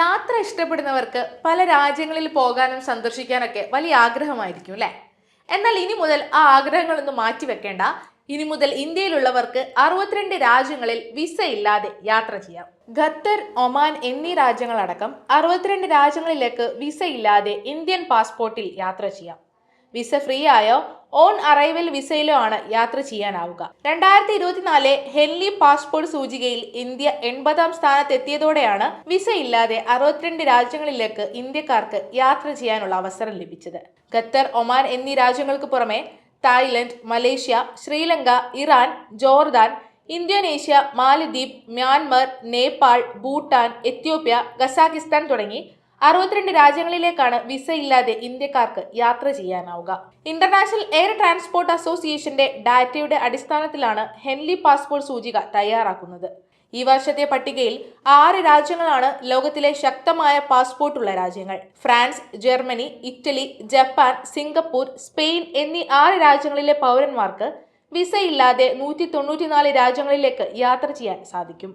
യാത്ര ഇഷ്ടപ്പെടുന്നവർക്ക് പല രാജ്യങ്ങളിൽ പോകാനും സന്ദർശിക്കാനൊക്കെ വലിയ ആഗ്രഹമായിരിക്കും അല്ലേ? എന്നാൽ ഇനി മുതൽ ആ ആഗ്രഹങ്ങളൊന്നും മാറ്റിവെക്കേണ്ട ഇനി മുതൽ ഇന്ത്യയിലുള്ളവർക്ക് അറുപത്തിരണ്ട് രാജ്യങ്ങളിൽ വിസ ഇല്ലാതെ യാത്ര ചെയ്യാം. ഖത്തർ ഒമാൻ എന്നീ രാജ്യങ്ങളടക്കം അറുപത്തിരണ്ട് രാജ്യങ്ങളിലേക്ക് വിസ ഇല്ലാതെ ഇന്ത്യൻ പാസ്പോർട്ടിൽ യാത്ര ചെയ്യാം. വിസ ഫ്രീ ആയോ? ഓൺ അറൈവൽ വിസയിലോ ആണ് യാത്ര ചെയ്യാനാവുക. രണ്ടായിരത്തി ഇരുപത്തിനാല് ഹെൻലി പാസ്പോർട്ട് സൂചികയിൽ ഇന്ത്യ എൺപതാം സ്ഥാനത്തെത്തിയതോടെയാണ് വിസ ഇല്ലാതെ അറുപത്തിരണ്ട് രാജ്യങ്ങളിലേക്ക് ഇന്ത്യക്കാർക്ക് യാത്ര ചെയ്യാനുള്ള അവസരം ലഭിച്ചത്. ഖത്തർ ഒമാൻ എന്നീ രാജ്യങ്ങൾക്ക് പുറമെ Thailand Malaysia Sri Lanka Iran Jordan Indonesia Maldives Myanmar Nepal Bhutan Ethiopia Kazakhstan തുടങ്ങി അറുപത്തിരണ്ട് രാജ്യങ്ങളിലേക്കാണ് വിസ ഇല്ലാതെ ഇന്ത്യക്കാർക്ക് യാത്ര ചെയ്യാനാവുക. ഇന്റർനാഷണൽ എയർ ട്രാൻസ്പോർട്ട് അസോസിയേഷന്റെ ഡാറ്റയുടെ അടിസ്ഥാനത്തിലാണ് ഹെൻലി പാസ്പോർട്ട് സൂചിക തയ്യാറാക്കുന്നത്. ഈ വർഷത്തെ പട്ടികയിൽ ആറ് രാജ്യങ്ങളാണ് ലോകത്തിലെ ശക്തമായ പാസ്പോർട്ടുള്ള രാജ്യങ്ങൾ. France Germany Italy Japan Singapore Spain എന്നീ ആറ് രാജ്യങ്ങളിലെ പൗരന്മാർക്ക് വിസ ഇല്ലാതെ നൂറ്റി തൊണ്ണൂറ്റിനാല് രാജ്യങ്ങളിലേക്ക് യാത്ര ചെയ്യാൻ സാധിക്കും.